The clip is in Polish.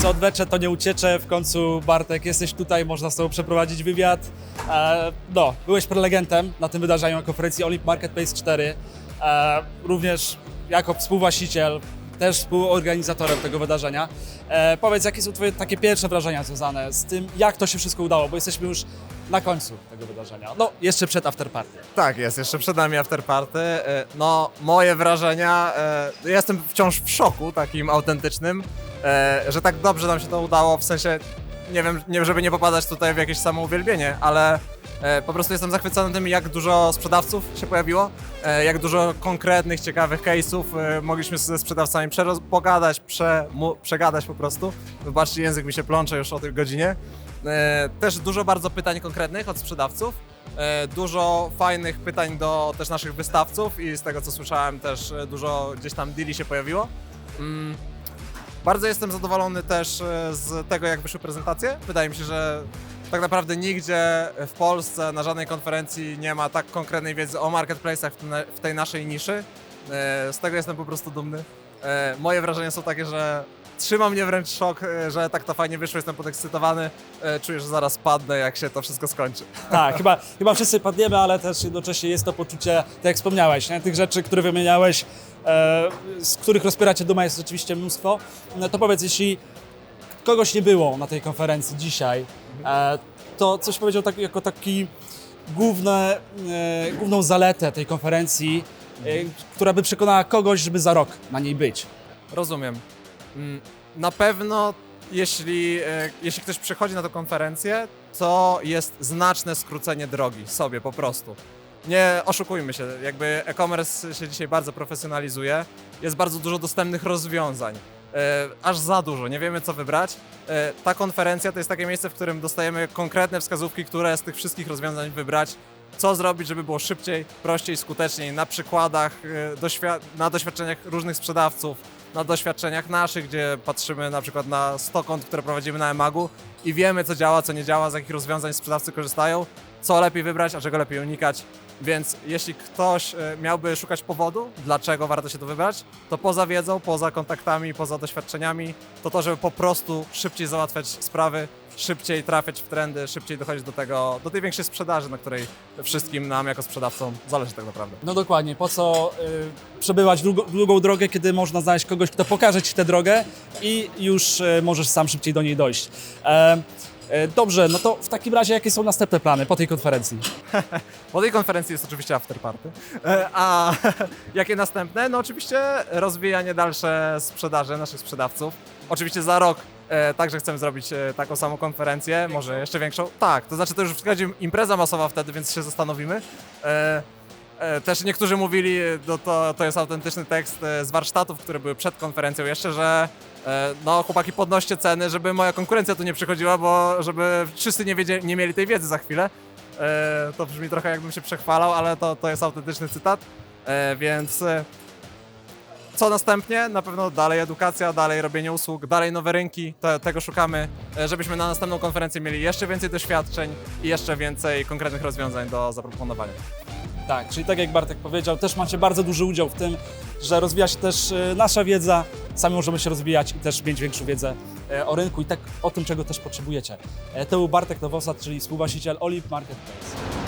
co odwecze, to nie uciecze. W końcu, Bartek, jesteś tutaj, można z tobą przeprowadzić wywiad. E, no, byłeś prelegentem na tym wydarzeniu na konferencji Olip Marketplace 4. E, również jako współwłaściciel, też współorganizatorem tego wydarzenia. E, powiedz, jakie są twoje takie pierwsze wrażenia związane z tym, jak to się wszystko udało, bo jesteśmy już na końcu tego wydarzenia. No, jeszcze przed afterparty. Tak, jest jeszcze przed nami afterparty. E, No, moje wrażenia. e, Jestem wciąż w szoku takim autentycznym, e, że tak dobrze nam się to udało. W sensie, nie wiem, nie, żeby nie popadać tutaj w jakieś samouwielbienie, ale e, po prostu jestem zachwycony tym, jak dużo sprzedawców się pojawiło, e, jak dużo konkretnych, ciekawych case'ów e, mogliśmy ze sprzedawcami pogadać, prze, mu, przegadać po prostu. Wybaczcie, język mi się plącze już o tej godzinie. E, Też dużo bardzo pytań konkretnych od sprzedawców. E, Dużo fajnych pytań do też naszych wystawców i z tego co słyszałem też e, dużo gdzieś tam deali się pojawiło. Mm. Bardzo jestem zadowolony też e, z tego jak wyszły prezentacje. Wydaje mi się, że tak naprawdę nigdzie w Polsce na żadnej konferencji nie ma tak konkretnej wiedzy o marketplace'ach w w tej naszej niszy. E, Z tego jestem po prostu dumny. E, Moje wrażenia są takie, że trzyma mnie wręcz szok, e, że tak to fajnie wyszło, jestem podekscytowany. E, Czuję, że zaraz padnę, jak się to wszystko skończy. Tak, chyba, chyba wszyscy padniemy, ale też jednocześnie jest to poczucie, tak jak wspomniałeś, nie? tych rzeczy, które wymieniałeś, e, z których rozpieracie duma jest rzeczywiście mnóstwo. No to powiedz, jeśli kogoś nie było na tej konferencji dzisiaj, e, to coś powiedział tak, jako taki główne, e, główną zaletę tej konferencji, e, która by przekonała kogoś, żeby za rok na niej być. Rozumiem. Mm, Na pewno, jeśli, e, jeśli ktoś przychodzi na tę konferencję, to jest znaczne skrócenie drogi sobie po prostu. Nie oszukujmy się, jakby e-commerce się dzisiaj bardzo profesjonalizuje, jest bardzo dużo dostępnych rozwiązań. E, aż za dużo, nie wiemy co wybrać. E, ta konferencja to jest takie miejsce, w którym dostajemy konkretne wskazówki, które z tych wszystkich rozwiązań wybrać, co zrobić, żeby było szybciej, prościej, skuteczniej, na przykładach, na doświadczeniach różnych sprzedawców, na doświadczeniach naszych, gdzie patrzymy na przykład na 100 kont, które prowadzimy na Emagu i wiemy, co działa, co nie działa, z jakich rozwiązań sprzedawcy korzystają, co lepiej wybrać, a czego lepiej unikać. Więc jeśli ktoś e, miałby szukać powodu, dlaczego warto się to wybrać, to poza wiedzą, poza kontaktami, poza doświadczeniami, to to, żeby po prostu szybciej załatwiać sprawy, szybciej trafiać w trendy, szybciej dochodzić do tego, do tej większej sprzedaży, na której wszystkim nam jako sprzedawcom zależy tak naprawdę. No dokładnie, po co y, przebywać długo, długą drogę, kiedy można znaleźć kogoś, kto pokaże Ci tę drogę i już y, możesz sam szybciej do niej dojść. E, e, dobrze, no to w takim razie jakie są następne plany po tej konferencji? Po tej konferencji jest oczywiście afterparty. E, A jakie następne? No oczywiście rozwijanie dalsze sprzedaży naszych sprzedawców. Oczywiście za rok e, także chcemy zrobić e, taką samą konferencję, może jeszcze większą. Tak, to znaczy to już wchodzi impreza masowa wtedy, więc się zastanowimy. E, Też niektórzy mówili, no to, to jest autentyczny tekst z warsztatów, które były przed konferencją jeszcze, że no chłopaki podnoście ceny, żeby moja konkurencja tu nie przychodziła, bo żeby wszyscy nie, wiedzie, nie mieli tej wiedzy za chwilę. To brzmi trochę jakbym się przechwalał, ale to, to jest autentyczny cytat. Więc co następnie? Na pewno dalej edukacja, dalej robienie usług, dalej nowe rynki. Te, tego szukamy, e, żebyśmy na następną konferencję mieli jeszcze więcej doświadczeń i jeszcze więcej konkretnych rozwiązań do zaproponowania. Tak, czyli tak jak Bartek powiedział, też macie bardzo duży udział w tym, że rozwija się też y, nasza wiedza, sami możemy się rozwijać i też mieć większą wiedzę e, o rynku i tak o tym, czego też potrzebujecie. E, To był Bartek Nowosad, czyli współwłaściciel Olip Marketplace.